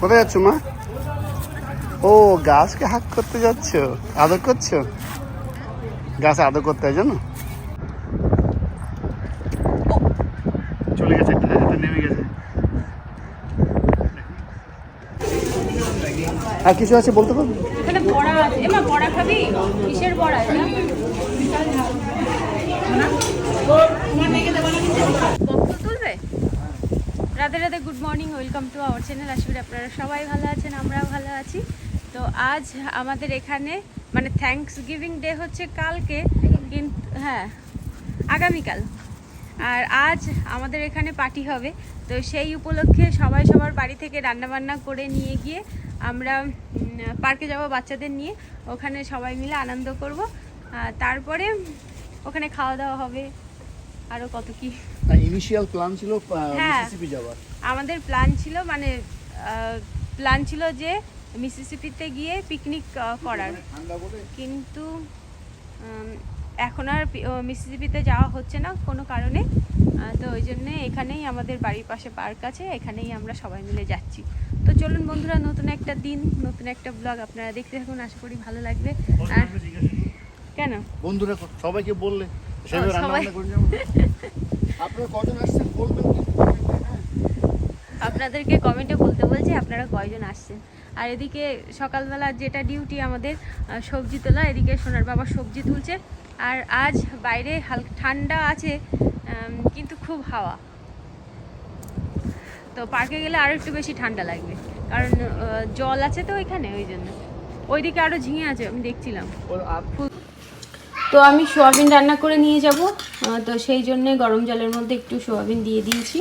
কোথায় যাচ্ছ, মা? ও, গাছকে হাক করতে যাচ্ছ? আদর করছ? গাছ আদর করতে হয়, জানো? চলে গেছে নেমে গেছে। আর কিছু আছে বলতে পারব? বড়া খাবি? কিসের বড়া Radhe Radhe good morning welcome to our channel আশা করি আপনারা সবাই ভালো আছেন, আমরাও ভালো আছি। তো আজ আমাদের এখানে মানে থ্যাঙ্কস গিভিং ডে হচ্ছে কালকে কিন্তু হ্যাঁ আগামীকাল। আর আজ আমাদের এখানে পার্টি হবে। তো সেই উপলক্ষে সবাই সবার বাড়ি থেকে রান্নাবান্না করে নিয়ে গিয়ে আমরা পার্কে যাব বাচ্চাদের নিয়ে। ওখানে সবাই মিলে আনন্দ করব। তারপরে ওখানে খাওয়া দাওয়া হবে। আরও কত কি ইনিশিয়াল প্ল্যান ছিল হ্যাঁ। মিসিসিপি যাওয়ার। আমাদের প্ল্যান ছিল মানে প্ল্যান ছিল যে মিসিসিপিতে গিয়ে পিকনিক করার। কিন্তু এখন আর মিসিসিপিতে যাওয়া হচ্ছে না কোনো কারণে। তো ওই জন্যে এখানেই আমাদের বাড়ির পাশে পার্ক আছে এখানেই আমরা সবাই মিলে যাচ্ছি। তো চলুন বন্ধুরা নতুন একটা দিন নতুন একটা ব্লগ আপনারা দেখতে থাকুন আশা করি ভালো লাগবে। আর কেন? বন্ধুরা সবাইকে বললে সবাই- আপনারা কজন আসছেন বলবেন। আপনাদেরকে কমেন্টে বলতে বলছি আপনারা কয়জন আসছেন? আর এদিকে সকালবেলা যেটা ডিউটি আমাদের সবজি তোলা এদিকে সোনার বাবা সবজি তুলছে। আর আজ বাইরে হালকা ঠান্ডা আছে কিন্তু খুব হাওয়া। তো পার্কে গেলে আরও একটু বেশি ঠান্ডা লাগবে। কারণ জল আছে তো ওইখানে ওই জন্য। ওইদিকে আরও ঝিঙে আছে আমি দেখছিলাম। আপ- তো আমি সোয়াবিন রান্না করে নিয়ে যাব। তো সেই জন্যে গরম জলের মধ্যে একটু সোয়াবিন দিয়ে দিয়েছি।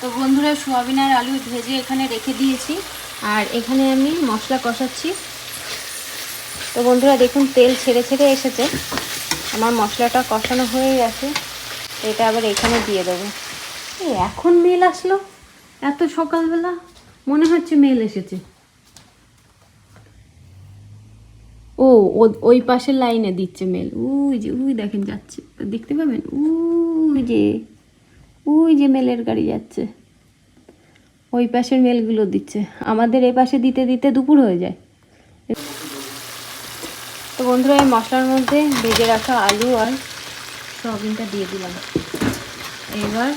তো বন্ধুরা, সোয়াবিন আর আলু ভেজে এখানে রেখে দিয়েছি। আর এখানে আমি মশলা কষাচ্ছি। তো বন্ধুরা, দেখুন, তেল ছেড়ে ছেড়ে এসেছে। আমার মশলাটা কষানো হয়ে গেছে। এটা আবার এখানে দিয়ে দেবো। এখন মেল আসলো। এত সকালবেলা মনে হচ্ছে মেল এসেছে। ও ওই পাশের লাইনে দিচ্ছে মেল উই যে, উই দেখেন যাচ্ছে। দেখতে পাবেন? উই যে উই যে মেলের গাড়ি যাচ্ছে। ওই পাশের মেলগুলো দিচ্ছে। আমাদের এই পাশে দিতে দিতে দুপুর হয়ে যায়। তো বন্ধুরা, এই মশলার মধ্যে ভেজে রাখা আলু আর সয়াবিনটা দিয়ে দিলাম। এবার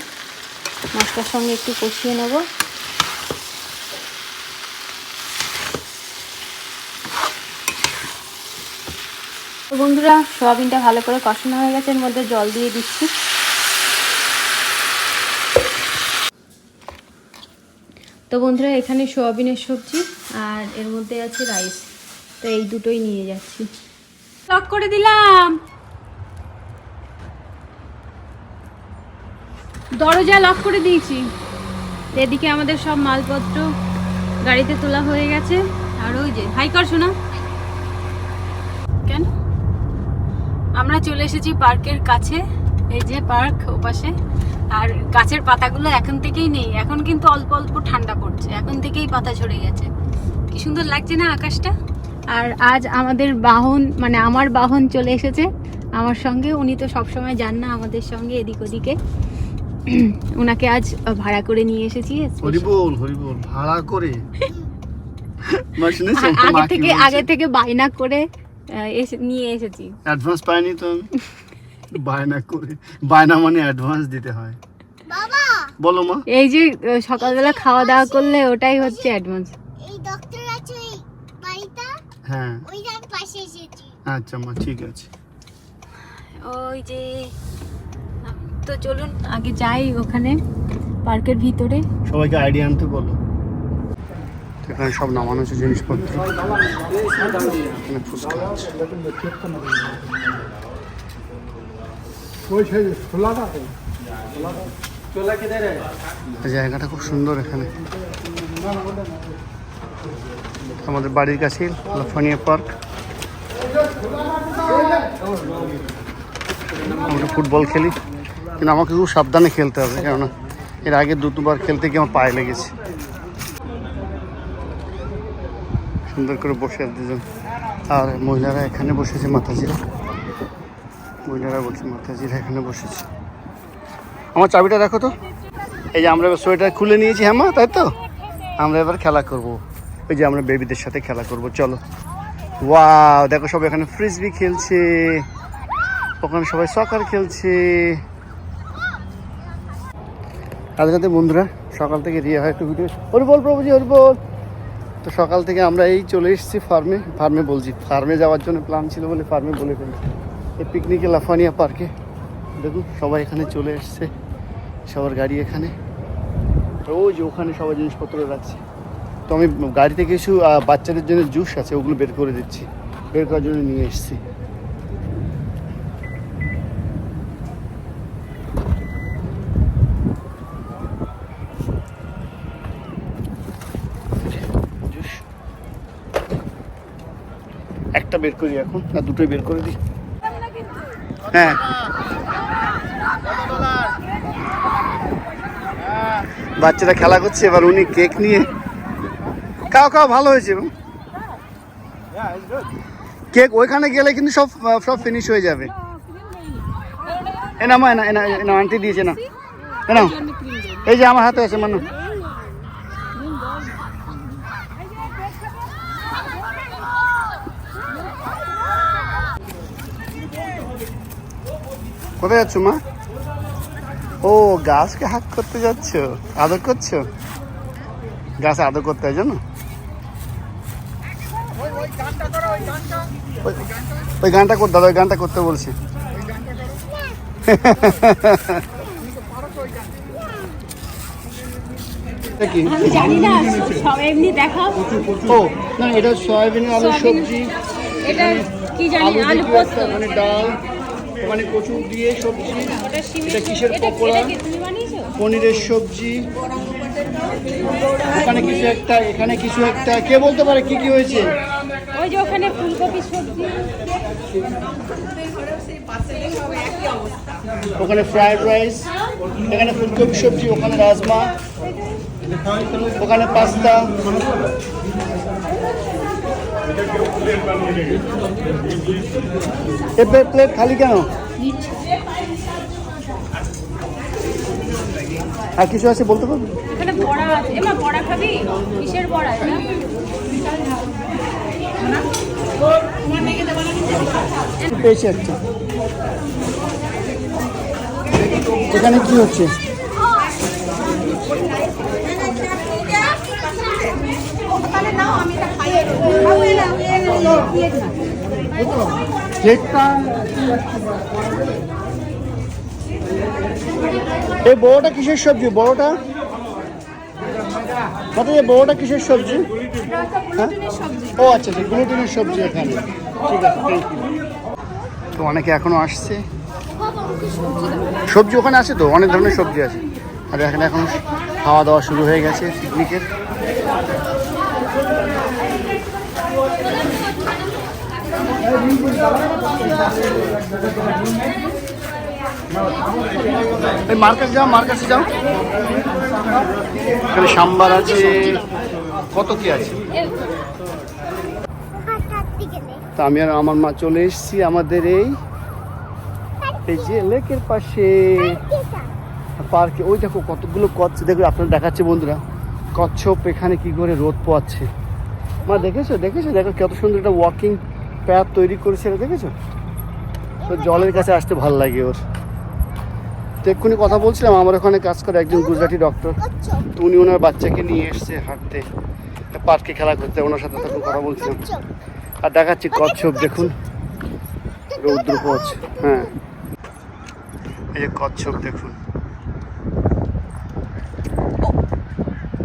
মশলার সঙ্গে একটু কষিয়ে নেব। বন্ধুরা, সোয়াবিনটা ভালো করে কষানো হয়ে গেছে, এর মধ্যে জল দিয়ে দিচ্ছি। তো বন্ধুরা, এখানে সোয়াবিনের সবজি আর এর মধ্যে আছে রাইস। তো এই দুটোই নিয়ে যাচ্ছি। লক করে দিলাম! দরজা লক করে দিয়েছি। এদিকে আমাদের সব মালপত্র গাড়িতে তোলা হয়ে গেছে। আর ওই যে হাই কর শোনা কেন? আমরা চলে এসেছি পার্কের কাছে। এই যে পার্ক ওপাশে। আর গাছের পাতাগুলো এখন থেকেই নেই। এখন কিন্তু অল্প অল্প ঠান্ডা পড়ছে। এখন থেকেই পাতা ঝরে গেছে। কি সুন্দর লাগছে না আকাশটা? আর আজ আমাদের বাহন মানে আমার বাহন চলে এসেছে। আমার সঙ্গে। উনি তো সবসময় যান না আমাদের সঙ্গে এদিক ওদিকে। ওনাকে আজ ভাড়া করে নিয়ে এসেছি হরিবোল হরিবোল ভাড়া করে? আগে থেকে আগে থেকে বায়না করে এসে নিয়ে এসেছি। অ্যাডভান্স পাইনি তো? বায়না করে বায়না মানে অ্যাডভান্স দিতে হয়। বলো মা। এই যে সকালবেলা খাওয়া দাওয়া করলে ওটাই হচ্ছে অ্যাডভান্স এই ডক্টর আছে ওই বাড়িটা হ্যাঁ। ওই পাশে এসেছি। আচ্ছা মা ঠিক আছে। ওই যে তো চলুন আগে যাই ওখানে পার্কের ভিতরে। সবাইকে আইডিয়া আনতে বলো। এখানে সব নামানো হচ্ছে জিনিসপত্র। এখানে ফুচকা আছে। জায়গাটা খুব সুন্দর এখানে। আমাদের বাড়ির কাছেই লাফানিয়া পার্ক। আমরা ফুটবল খেলি। কিন্তু আমাকে খুব সাবধানে খেলতে হবে, কেননা এর আগে দু দুবার খেলতে গিয়ে আমার পায়ে লেগেছে। সুন্দর করে বসে দুজন। আর মহিলারা এখানে বসেছে, মাতাজিরা। মহিলারা বলছে মাতাজিরা এখানে বসেছে। আমার চাবিটা দেখো তো। এই যে আমরা এবার সোয়েটার খুলে নিয়েছি হ্যাঁ মা, তাই তো? আমরা এবার খেলা করব। ওই যে আমরা বেবিদের সাথে খেলা করব, চলো। ওয়াও, দেখো সবাই এখানে ফ্রিজবি খেলছে। ওখানে সবাই সকার খেলছে। রাতে রাতে বন্ধুরা, সকাল থেকে রিয়া হয় একটু ভিডিও হরি বল প্রভুজি হরি বল তো সকাল থেকে আমরা এই চলে এসেছি ফার্মে ফার্মে বলছি ফার্মে যাওয়ার জন্য প্ল্যান ছিল বলে ফার্মে বলে ফেলছি। এই পিকনিকে লাফানিয়া পার্কে দেখুন, সবাই এখানে চলে এসছে, সবার গাড়ি এখানে। যে ওখানে সবাই জিনিসপত্র রাখছে। তো আমি গাড়িতে কিছু বাচ্চাদের জন্য জুস আছে, ওগুলো বের করে দিচ্ছি। বের করার জন্য নিয়ে এসেছি। একটা বের করি এখন, না, দুটোই বের করে দিই। হ্যাঁ। বাচ্চারা খেলা করছে, এবার উনি কেক নিয়ে। খাও খাও, ভালো হয়েছে কেক ওইখানে গেলে কিন্তু সব সব ফিনিশ হয়ে যাবে। এনা মা এনা এনা এনা আন্টি দিয়েছে না এনা এই যে আমার হাতে আছে, মানু। কোথায় যাচ্ছ মা? ও গাছকে হাত করতে যাচ্ছ? আদর করছ? গাছ আদর করতে হয় জানো? ওই- গানটা করতে দাদা ওই গানটা করতে বলছি। জানি না এমনি দেখাও। ও না এটা সয়াবিন আলু সবজি। এটা কি জানি আলু পোস্ত। ওখানে ডাল। ওখানে কচু দিয়ে সবজি এটা কিসের পকোড়া? পনিরের সবজি। ওখানে কিছু একটা এখানে কিছু একটা। কে বলতে পারে কি কি হয়েছে? ওই যে ওখানে ফুলকপি সবজি। ওখানে ফ্রাইড রাইস এখানে ফুলকপি সবজি ওখানে রাজমা ওখানে পাস্তা। এ প্লেট খালি কেন? আর কিছু আছে বলতে পারব? এখানে বড়া আছে। এমা বড়া খাবি? কিসের বড়া এটা? পেয়েছি একটা। এখানে কি হচ্ছে? এই বড়টা কিসের সবজি? বড়টা? কত এই বড়টা কিসের সবজি? হ্যাঁ? ও আচ্ছা আচ্ছা গ্লুটেনের সবজি এখানে। ঠিক আছে তো অনেকে এখনও আসছে। সবজি ওখানে আছে তো? অনেক ধরনের সবজি আছে। আর এখানে এখন খাওয়া দাওয়া শুরু হয়ে গেছে পিকনিকের এই মার্কেট যাও মার্কেটে যাও। এখানে সাম্বার আছে। কত কি আছে? তো আমি আর আমার মা চলে এসেছি আমাদের এই এই যে লেকের পাশে। পার্কে। ওই দেখো কতগুলো কচ্ছ। দেখো আপনার দেখাচ্ছে বন্ধুরা। কচ্ছপ এখানে কি করে রোদ পোয়াচ্ছে? মা, দেখেছ? দেখেছ? দেখো কত সুন্দর একটা ওয়াকিং প্যাথ তৈরি করেছে এটা দেখেছ? তো জলের কাছে আসতে ভালো লাগে ওর। তো এক্ষুনি কথা বলছিলাম, আমার ওখানে কাজ করে একজন গুজরাটি ডক্টর তো উনি ওনার বাচ্চাকে নিয়ে এসছে হাঁটতে। পার্কে খেলা করতে, ওনার সাথে তখন কথা বলছিলাম। আর দেখাচ্ছি কচ্ছপ, দেখুন। রৌদ্র পোয়াচ্ছে হ্যাঁ। এই যে কচ্ছপ, দেখুন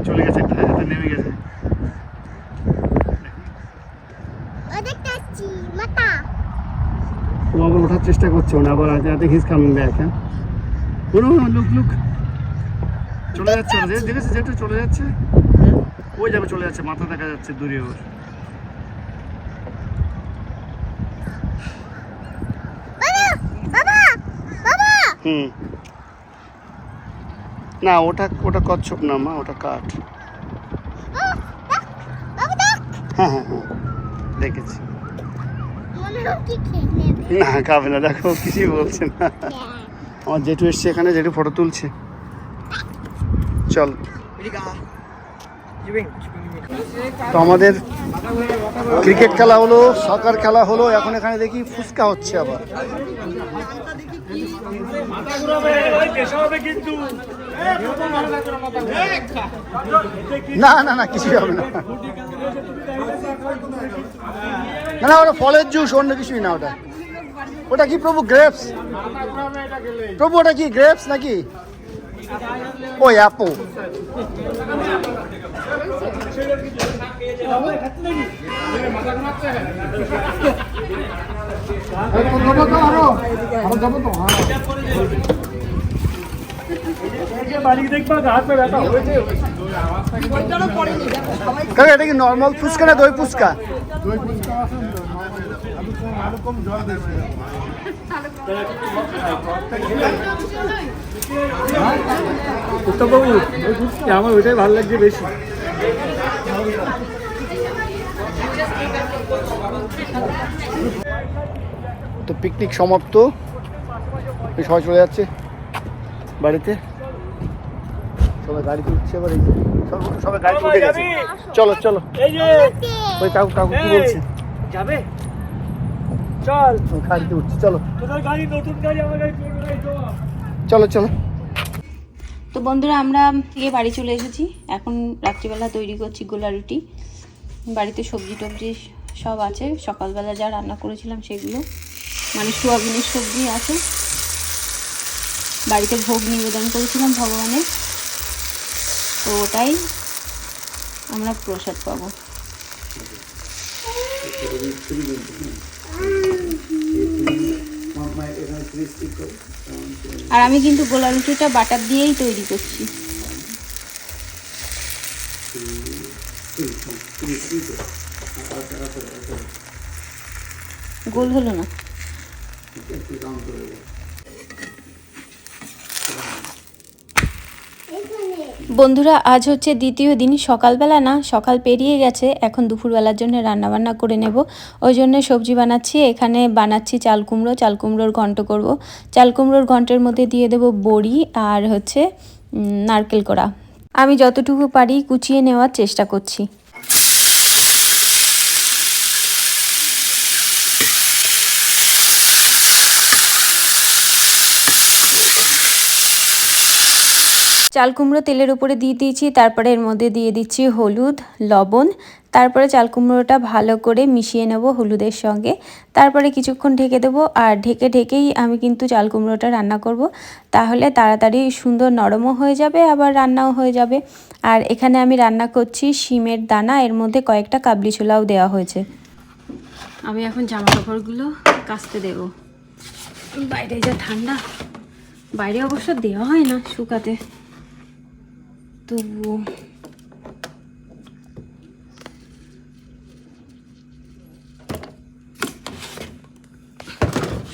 চলে গেছে একটা হাতে নেমে গেছে। ও আবার ওঠার চেষ্টা করছে না আবার আই হিজ কামিং ব্যাক হ্যাঁ? কোনো লুক লুক। চলে যাচ্ছে দেখেছে যেটা চলে যাচ্ছে? ওই যাবে চলে যাচ্ছে মাথা দেখা যাচ্ছে দূরে ওর। বাবা বাবা। হুম। না ওটা ওটা কচ্ছপ না মা ওটা কাঠ বাবা দেখ হ্যাঁ হ্যাঁ হ্যাঁ। দেখেছি। না খাবে না দেখো, কিছুই বলছে না। আমার জেঠু এসছে এখানে, জেঠু ফটো তুলছে। চল। তো আমাদের ক্রিকেট খেলা হলো সকার খেলা হলো, এখন এখানে দেখি ফুচকা হচ্ছে আবার। না না না, কিছুই হবে না। না না, ওটা ফলের জুস, অন্য কিছুই না ওটা। ওটা কি প্রভু গ্রেপস? প্রভু, ওটা কি গ্রেপস নাকি? ওই অ্যাপো। কাকা এটা কি নর্মাল ফুচকা না দই ফুচকা? উত্তমবাবু আমার ওইটাই ভালো লাগছে বেশি। তো পিকনিক সমাপ্ত। সবাই চলে যাচ্ছে। বাড়িতে? সবাই গাড়িতে উঠছে এবার এই যে সবাই গাড়িতে উঠে গেছে। চলো চলো। এই যে। ওই কাকু কাকু কি বলছে? যাবে? চল। গাড়িতে উঠছে চলো। তোদের গাড়ি নতুন গাড়ি আমার গাড়ি গাড়ি চলো চলো। তো বন্ধুরা আমরা গিয়ে বাড়ি চলে এসেছি। এখন রাত্রিবেলা তৈরি করছি গোলা রুটি। বাড়িতে সবজি টবজি সব আছে। সকালবেলা যা রান্না করেছিলাম সেগুলো। মানে সোয়াবিনের সবজি আছে। বাড়িতে ভোগ নিবেদন করেছিলাম ভগবানের। তো ওটাই আমরা প্রসাদ পাবো। আর আমি কিন্তু গোলা রুটিটা বাটার দিয়েই তৈরি করছি। গোল হলো না। বন্ধুরা, আজ হচ্ছে দ্বিতীয় দিন। সকালবেলা না, সকাল পেরিয়ে গেছে। এখন দুপুরবেলার জন্য রান্নাবান্না করে নেব। ওই জন্য সবজি বানাচ্ছি। এখানে বানাচ্ছি চাল কুমড়ো। চাল কুমড়োর ঘন্ট করব। চাল কুমড়োর ঘন্টের মধ্যে দিয়ে দেব বড়ি আর হচ্ছে নারকেল করা আমি যতটুকু পারি কুচিয়ে নেওয়ার চেষ্টা করছি। চাল কুমড়ো তেলের উপরে দিয়ে দিয়েছি, তারপরে এর মধ্যে দিয়ে দিচ্ছি হলুদ, লবণ, তারপরে চাল কুমড়োটা ভালো করে মিশিয়ে নেব হলুদের সঙ্গে। তারপরে কিছুক্ষণ ঢেকে দেবো, আর ঢেকে ঢেকেই আমি কিন্তু চাল কুমড়োটা রান্না করব। তাহলে তাড়াতাড়ি সুন্দর নরমও হয়ে যাবে, আবার রান্নাও হয়ে যাবে। আর এখানে আমি রান্না করছি শিমের দানা, এর মধ্যে কয়েকটা কাবলি ছোলাও দেওয়া হয়েছে। আমি এখন জামা কাপড়গুলো কাচতে দেবো। বাইরে যা ঠান্ডা, বাইরে অবশ্য দেওয়া হয় না শুকাতে। তবুও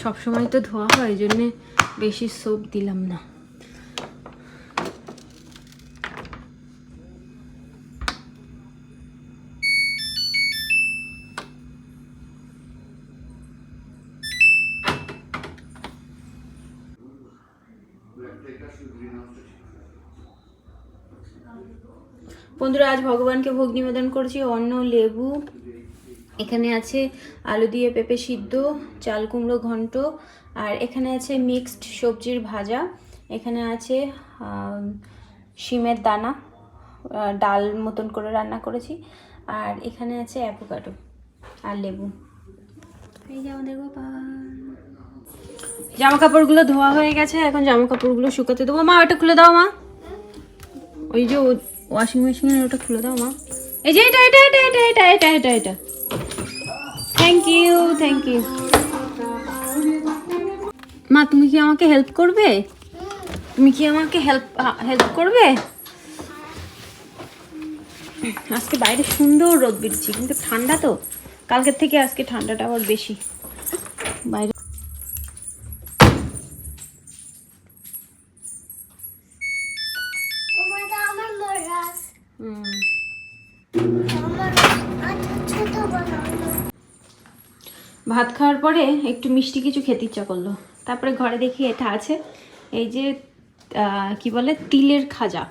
সবসময় তো ধোয়া হয় ওই জন্যে বেশি সোপ দিলাম না। বন্ধুরা, আজ ভগবানকে ভোগ নিবেদন করেছি। অন্ন, লেবু, এখানে আছে আলু দিয়ে পেঁপে সিদ্ধ, চাল কুমড়ো ঘন্ট, আর এখানে আছে মিক্সড সবজির ভাজা। এখানে আছে শিমের দানা ডাল মতন করে রান্না করেছি। আর এখানে আছে অ্যাভোকাডো আর লেবু। এই যে আমাদের জামা কাপড়গুলো ধোয়া হয়ে গেছে, এখন জামা কাপড়গুলো শুকাতে দেবো। মা, ওটা খুলে দাও মা। ওই যে ওয়াশিং মেশিনের ওটা খুলে দাও, মা। এই যে এটা এটা এটা এটা এটা এটা এটা এটা। থ্যাংক ইউ থ্যাংক ইউ মা, তুমি কি আমাকে হেল্প করবে? তুমি কি আমাকে হেল্প হেল্প করবে? আজকে বাইরে সুন্দর রোদ বেরিয়েছে কিন্তু ঠান্ডা তো। কালকের থেকে আজকে ঠান্ডাটা আবার বেশি। বাইরে পরে একটু মিষ্টি কিছু খেতে ইচ্ছা করল। তারপরে ঘরে দেখি এটা আছে, এই যে কি বলে, তিলের খাজা।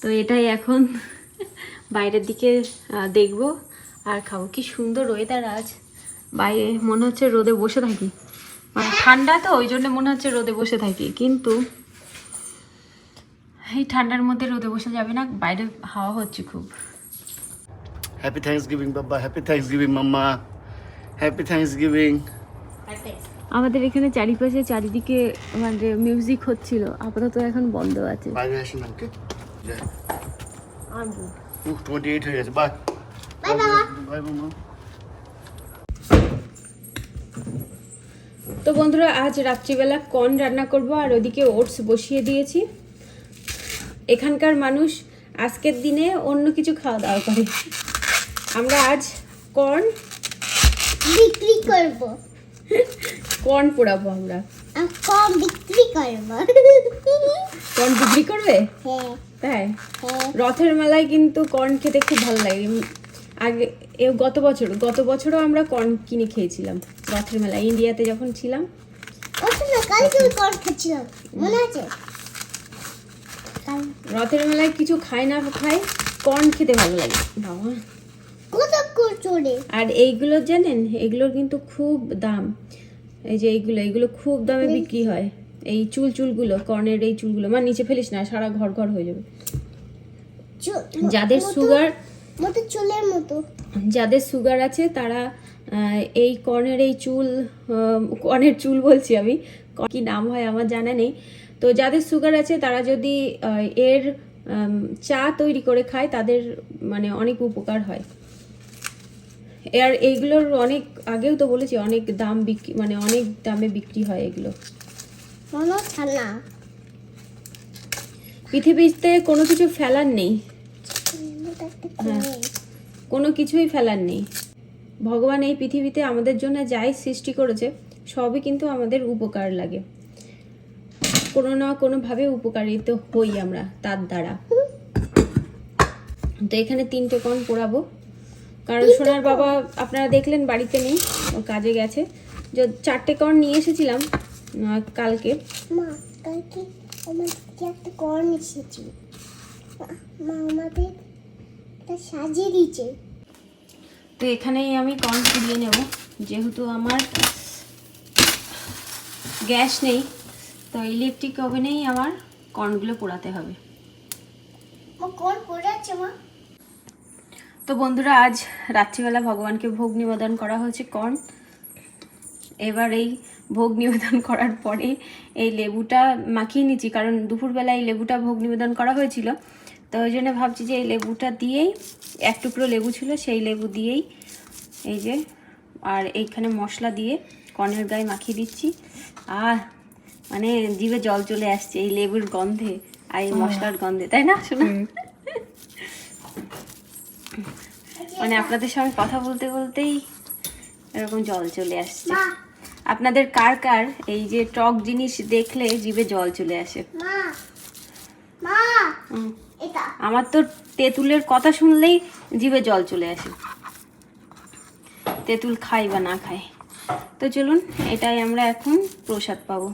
তো এটাই এখন বাইরের দিকে দেখব আর খাব। কি সুন্দর ওয়েদার আজ। বাইরে মনে হচ্ছে রোদে বসে থাকি। মানে ঠান্ডা তো, ওই জন্য মনে হচ্ছে রোদে বসে থাকি। কিন্তু এই ঠান্ডার মধ্যে রোদে বসে যাবে না, বাইরে হাওয়া হচ্ছে খুব। হ্যাপি থ্যাংকস গিভিং বাবা। হ্যাপি থ্যাংকস গিভিং মাম্মা। হ্যাপি থ্যাংকস গিভিং আমাদের এখানে চারিপাশে চারিদিকে মানে মিউজিক হচ্ছিল আপাতত এখন বন্ধ আছে। বাইরে আসুন ওকে টোয়েন্টি এইট হয়ে গেছে বাই। বাই বাবা। বাই মাম্মা তো বন্ধুরা আজ রাত্রিবেলা কর্ন রান্না করব আর ওদিকে ওটস বসিয়ে দিয়েছি। এখানকার মানুষ আজকের দিনে অন্য কিছু খাওয়া দাওয়া করে। আমরা আজ কর্ন বিক্রি করব। কর্ন পোড়াবো আমরা। কম বিক্রি করব। কর্ন বিক্রি করবে? হ্যাঁ। তাই? হ্যাঁ। রথের মেলায় কিন্তু কর্ন খেতে খুব ভালো লাগে। আগে এ গত বছর গত বছরও আমরা কর্ন কিনে খেয়েছিলাম রথের মেলায় ইন্ডিয়াতে যখন ছিলাম। ওই তো না কাল তুমি কর খাচ্ছিলাম মনে আছে? রথের মেলায় কিছু খাই না খায় কর্ন খেতে ভালো লাগে। বাবা। আর এইগুলো জানেন এগুলোর কিন্তু খুব দাম। এই যে এইগুলো এইগুলো খুব দামে বিক্রি হয়। এই চুল চুলগুলো কর্নের এই চুলগুলো মানে নিচে ফেলিস না সারা ঘর ঘর হয়ে যাবে। যাদের সুগার মতো চুলের মতো। যাদের সুগার আছে তারা এই কর্নের এই চুল কর্নের চুল বলছি আমি কি নাম হয় আমার জানা নেই। তো যাদের সুগার আছে তারা যদি এর চা তৈরি করে খায় তাদের মানে অনেক উপকার হয়। আর এইগুলোর অনেক আগেও তো বলেছি অনেক দাম বিক্রি মানে অনেক দামে বিক্রি হয় এগুলো। পৃথিবীতে কোনো কিছু ফেলার নেই। হ্যাঁ। কোনো কিছুই ফেলার নেই। ভগবান এই পৃথিবীতে আমাদের জন্য যাই সৃষ্টি করেছে সবই কিন্তু আমাদের উপকার লাগে। কোনো না কোনোভাবে উপকারিত হই আমরা তার দ্বারা। তো এখানে তিনটে কণ পোড়াবো। কারণ সোনার বাবা আপনারা দেখলেন বাড়িতে নেই কাজে গেছে। যে চারটে কণ নিয়ে এসেছিলাম কালকে। মা কালকে একটা কর্ন মা- আমাদের সাজিয়ে দিয়েছে। তো এখানেই আমি কর্ন পুড়িয়ে নেব। যেহেতু আমার গ্যাস নেই তো ইলেকট্রিক ওভেনেই আমার কর্নগুলো পোড়াতে হবে। মা কর্ন পড়ে মা। তো বন্ধুরা আজ রাত্রিবেলা ভগবানকে ভোগ নিবেদন করা হয়েছে কর্ন এবার এই ভোগ নিবেদন করার পরে এই লেবুটা মাখিয়ে নিচ্ছি কারণ দুপুরবেলা এই লেবুটা ভোগ নিবেদন করা হয়েছিল। তো ওই জন্য ভাবছি যে এই লেবুটা দিয়েই এক টুকরো লেবু ছিল সেই লেবু দিয়েই এই যে আর এইখানে মশলা দিয়ে কর্নের গায়ে মাখিয়ে দিচ্ছি। আর মানে জিভে জল চলে আসছে এই লেবুর গন্ধে আর এই মশলার গন্ধে তাই না? শোনা মানে আপনাদের সঙ্গে কথা বলতে বলতেই এরকম জল চলে আসছে। আপনাদের কার কার এই যে টক জিনিস দেখলে জিভে জল চলে আসে। আমার তো তেঁতুলের কথা শুনলেই জিভে জল চলে আসে। তেঁতুল খাই বা না খাই। তো চলুন এটাই আমরা এখন প্রসাদ পাবো।